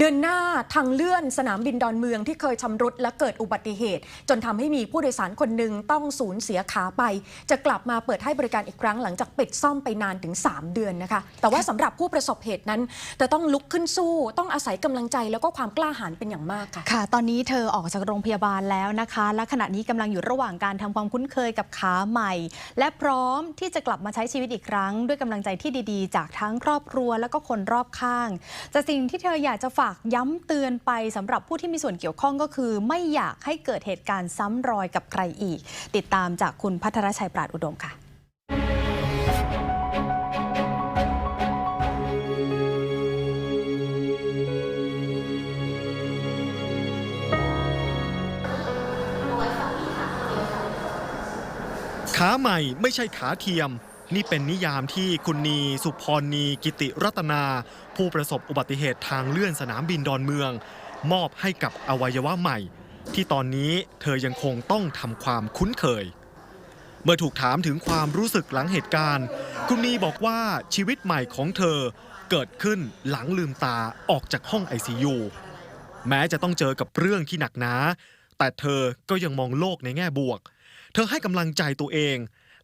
เดือนหน้าทางเลื่อนสนามบินดอนเมืองที่เคยชำรุดและเกิดอุบัติเหตุ จนทำให้มีผู้โดยสารคนหนึ่งต้องสูญเสียขาไป จะกลับมาเปิดให้บริการอีกครั้งหลังจากปิดซ่อมไปนานถึง 3 เดือนนะคะ แต่ว่าสำหรับผู้ประสบเหตุนั้นจะต้องลุกขึ้นสู้ ต้องอาศัยกำลังใจแล้วก็ความกล้าหาญเป็นอย่างมากค่ะ ค่ะ ตอนนี้เธอออกจากโรงพยาบาลแล้วนะคะ และขณะนี้กำลังอยู่ระหว่างการทำความคุ้นเคยกับขาใหม่ และพร้อมที่จะกลับมาใช้ชีวิตอีกครั้ง ด้วยกำลังใจที่ดี ๆ จากทั้งครอบครัว และก็คนรอบข้างแต่สิ่งที่เธออยากจะฝากย้ำเตือนไปสำหรับผู้ที่มีส่วนเกี่ยวข้องก็คือ ไม่อยากให้เกิดเหตุการณ์ซ้ำรอยกับใครอีก ติดตามจากคุณพัทรชัยปราดอุดมค่ะขาใหม่ไม่ใช่ขาเทียม นี่เป็นนิยามที่คุณนีสุพรณีกิติรัตนา ผู้ประสบอุบัติเหตุทางเลื่อนสนามบินดอนเมือง มอบให้กับอวัยวะใหม่ ที่ตอนนี้เธอยังคงต้องทำความคุ้นเคย เมื่อถูกถามถึงความรู้สึกหลังเหตุการณ์ คุณนีบอกว่าชีวิตใหม่ของเธอเกิดขึ้นหลังลืมตาออกจากห้อง ICU แม้จะต้องเจอกับเรื่องที่หนักหนาแต่เธอก็ยังมองโลกในแง่บวก เธอให้กำลังใจตัวเอง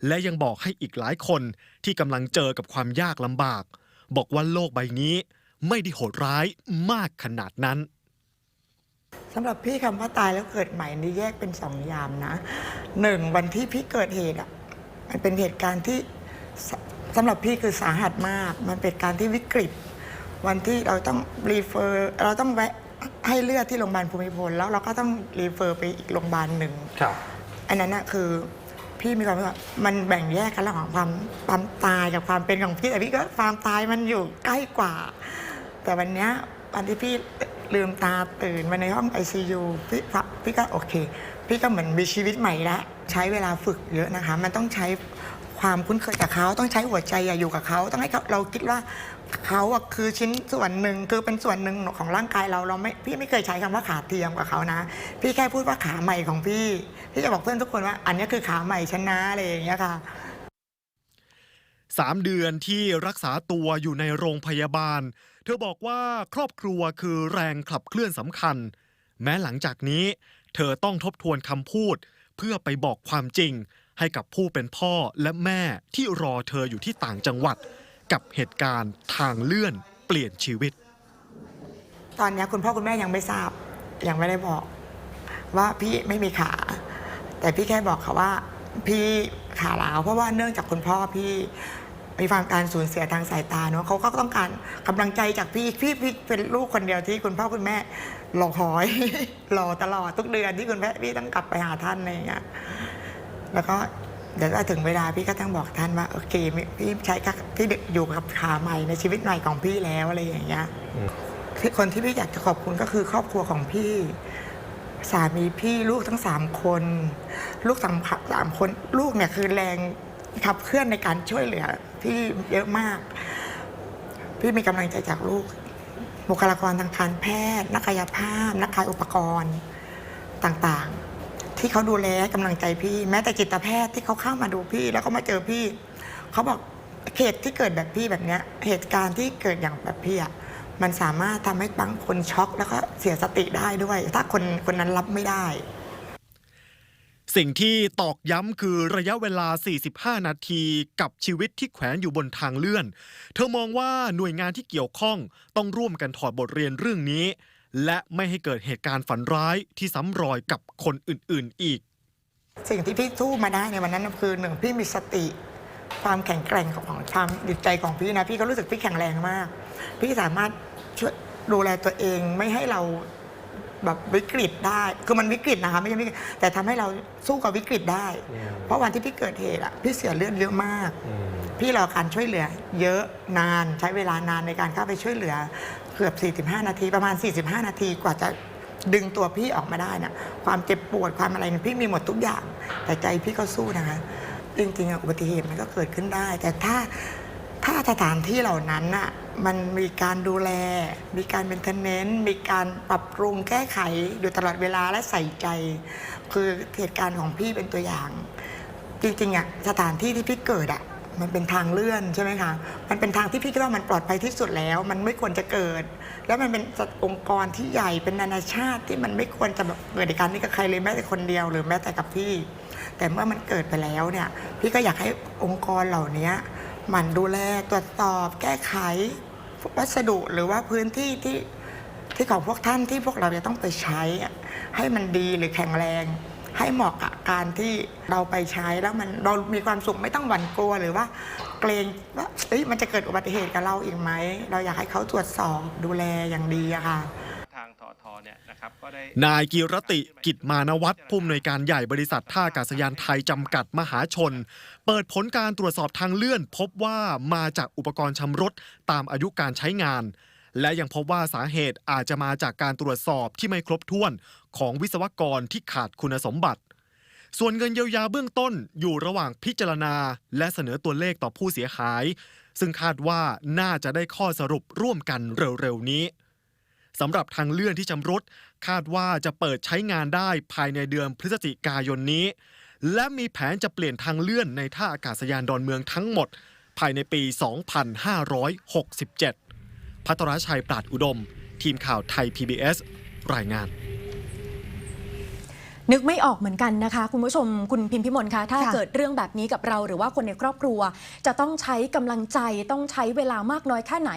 และยังบอกให้อีกหลายคนที่กำลังเจอกับความยากลำบาก บอกว่าโลกใบนี้ไม่ได้โหดร้ายมากขนาดนั้นสำหรับพี่คำว่าตายแล้วเกิดใหม่นี่แยกเป็นสองยามนะหนึ่งวันที่พี่เกิดเหตุอะมันเป็นเหตุการณ์ที่สสำหรับพี่คือสาหัสมาก มันเป็นการที่วิกฤต วันที่เราต้องรีเฟอร์เราต้องแวะให้เลือดที่โรงพยาบาลภูมิพล แล้วเราก็ต้องรีเฟอร์ไปอีกโรงพยาบาลหนึ่งครับอันนั้นนะคือ พี่มีความรู้สึกว่ามันแบ่งแยกกันระหว่างความความตายกับความเป็นของพี่แต่พี่ก็ความตายมันอยู่ใกล้กว่า แต่วันเนี้ยวันที่พี่ลืมตาตื่นมาในห้องไอซียูพี่พี่ก็โอเค พี่ก็เหมือนมีชีวิตใหม่แล้วใช้เวลาฝึกเยอะนะคะ มันต้องใช้ ความคุ้นเคยกับเขาต้องใช้หัวใจอะอยู่กับเขาต้องให้เขาเราคิดว่าเขาอะคือชิ้นส่วนหนึ่งคือเป็นส่วนหนึ่งของร่างกายเราเราไม่พี่ไม่เคยใช้คำว่าขาเทียมกับเขานะ พี่แค่พูดว่าขาใหม่ของพี่พี่จะบอกเพื่อนทุกคนว่า อันนี้คือขาใหม่ฉันนะอะไรอย่างเงี้ยค่ะสามเดือนที่รักษาตัวอยู่ในโรงพยาบาล เธอบอกว่าครอบครัวคือแรงขับเคลื่อนสำคัญ แม้หลังจากนี้ เธอต้องทบทวนคำพูด เพื่อไปบอกความจริง ให้กับผู้เป็นพ่อและแม่ที่รอเธออยู่ที่ต่างจังหวัด กับเหตุการณ์ทางเลื่อนเปลี่ยนชีวิต ตอนนี้คุณพ่อคุณแม่ยังไม่ทราบ ยังไม่ได้บอก ว่าพี่ไม่มีขา แต่พี่แค่บอกเขาว่า พี่ขาลาวเพราะว่าเนื่องจากคุณพ่อพี่มีความการสูญเสียทางสายตาเนาะเขาก็ต้องการกำลังใจจากพี่พี่พี่เป็นลูกคนเดียวที่คุณพ่อคุณแม่รอคอยรอตลอดทุกเดือนที่คุณแม่พี่ต้องกลับไปหาท่านอะไรอย่างเงี้ย แล้วก็เดี๋ยวถ้าถึงเวลาพี่ก็ต้องบอกท่านว่าโอเคพี่ใช้กับพี่อยู่กับขาใหม่ในชีวิตใหม่ของพี่แล้วอะไรอย่างเงี้ยที่คนที่พี่อยากจะขอบคุณก็คือครอบครัวของพี่ สามีพี่ลูกทั้งสามคน ลูกสามสามคนลูกเนี่ยคือแรงขับเคลื่อนในการช่วยเหลือพี่เยอะมาก พี่มีกำลังใจจากลูกบุคลากรทางการแพทย์ นักกายภาพ นักขายอุปกรณ์ต่างๆ ที่เขาดูแลให้กำลังใจพี่ แม้แต่จิตแพทย์ที่เขาเข้ามาดูพี่ แล้วก็มาเจอพี่ เขาบอกเหตุที่เกิดแบบพี่แบบเนี้ย เหตุการณ์ที่เกิดอย่างแบบพี่อะมันสามารถทำให้บางคนช็อก แล้วก็เสียสติได้ด้วย ถ้าคนคนนั้นรับไม่ได้ สิ่งที่ตอกย้ำคือระยะเวลา 45 นาทีกับชีวิตที่แขวนอยู่บนทางเลื่อน เธอมองว่าหน่วยงานที่เกี่ยวข้องต้องร่วมกันถอดบทเรียนเรื่องนี้ และไม่ให้เกิดเหตุการณ์ฝันร้ายที่ซ้ำรอยกับคนอื่นๆอีก สิ่งที่พี่สู้มาได้ในวันนั้นคือหนึ่งพี่มีสติความแข็งแกร่งของความจิตใจของพี่นะ พี่ก็รู้สึกพี่แข็งแรงมาก พี่สามารถช่วยดูแลตัวเองไม่ให้เราแบบวิกฤตได้ คือมันวิกฤตนะคะไม่ใช่วิกฤตแต่ทำให้เราสู้กับวิกฤตได้ เพราะวันที่พี่เกิดเหตุอะพี่เสียเลือดเยอะมาก พี่รอการช่วยเหลือ เยอะนานใช้เวลานานในการเข้าไปช่วยเหลือ เกือบ 45 นาทีประมาณ 45 นาทีกว่าจะดึงตัวพี่ออกมาได้นะความเจ็บปวดความอะไรเนี่ยพี่มีหมดทุกอย่าง แต่ใจพี่ก็สู้นะคะจริงๆอะอุบัติเหตุมันก็เกิดขึ้นได้ แต่ถ้าถ้าสถานที่เหล่านั้นน่ะมันมีการดูแล มีการเป็นเทนเนนมีการปรับปรุงแก้ไขอยู่ตลอดเวลาและใส่ใจ คือเหตุการณ์ของพี่เป็นตัวอย่าง จริงๆอะสถานที่ที่พี่เกิดอะ มันเป็นทางเลื่อนใช่ไหมคะ มันเป็นทางที่พี่คิดว่ามันปลอดภัยที่สุดแล้ว มันไม่ควรจะเกิด แล้วมันเป็นองค์กรที่ใหญ่เป็นนานาชาติที่มันไม่ควรจะแบบเกิดเหตุการนี้กับใครเลยแม้แต่คนเดียวหรือแม้แต่กับพี่ แต่เมื่อมันเกิดไปแล้วเนี่ยพี่ก็อยากให้องค์กรเหล่านี้มันดูแลตรวจสอบ แก้ไขวัสดุหรือว่าพื้นที่ที่ที่ของพวกท่านที่พวกเราจะต้องไปใช้ให้มันดีหรือแข็งแรง ให้เหมาะกับการที่เราไปใช้แล้วมันเรามีความสุขไม่ต้องหวั่นกลัวหรือว่า เกรงว่าเอ้ยมันจะเกิดอุบัติเหตุกับเราอีกไหมเราอยากให้เขาตรวจสอบดูแลอย่างดีอะค่ะนายกีรติกิจมานวัฒน์ผู้อำนวยการใหญ่บริษัทท่าอากาศยานไทยจำกัดมหาชน เปิดผลการตรวจสอบทางเลื่อน พบว่ามาจากอุปกรณ์ชำรุดตามอายุการใช้งาน และยังพบว่าสาเหตุอาจจะมาจากการตรวจสอบที่ไม่ครบถ้วนของวิศวกรที่ขาดคุณสมบัติ ส่วนเงินเยียวยาเบื้องต้นอยู่ระหว่างพิจารณา และเสนอตัวเลขต่อผู้เสียหาย ซึ่งคาดว่าน่าจะได้ข้อสรุปร่วมกันเร็วๆนี้สำหรับทางเลื่อนที่ชำรุดคาดว่าจะเปิดใช้งานได้ภายในเดือนพฤศจิกายนนี้ และมีแผนจะเปลี่ยนทางเลื่อนในท่าอากาศยานดอนเมืองทั้งหมด ภายในปี 2567 พัทรชัยปราดอุดม ทีมข่าวไทย PBS รายงาน นึกไม่ออกเหมือนกันนะคะ คุณผู้ชมคุณพิมพิมลคะถ้าค่ะเกิดเรื่องแบบนี้กับเราหรือว่าคนในครอบครัว จะต้องใช้กำลังใจต้องใช้เวลามากน้อยแค่ไหน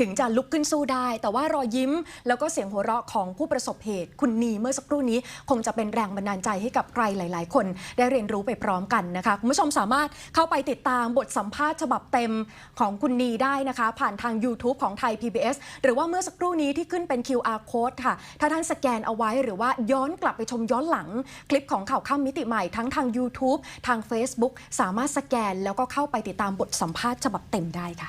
ถึงจะลุกขึ้นสู้ได้ แต่ว่ารอยยิ้ม แล้วก็เสียงหัวเราะของผู้ประสบเหตุ คุณนีเมื่อสักครู่นี้ คงจะเป็นแรงบันดาลใจให้กับใครหลาย ๆ คน ได้เรียนรู้ไปพร้อมกันนะคะ คุณผู้ชมสามารถเข้าไปติดตามบทสัมภาษณ์ฉบับเต็มของคุณนีได้นะคะ ผ่านทาง YouTube ของไทย PBS หรือว่าเมื่อสักครู่นี้ที่ขึ้นเป็น QR code ค่ะถ้าท่านสแกนเอาไว้หรือว่าย้อนกลับไปชมย้อนหลังคลิปของข่าวข้ามมิติใหม่ทั้งทาง YouTube ทาง Facebook สามารถสแกนแล้วก็เข้าไปติดตามบทสัมภาษณ์ฉบับเต็มได้ค่ะ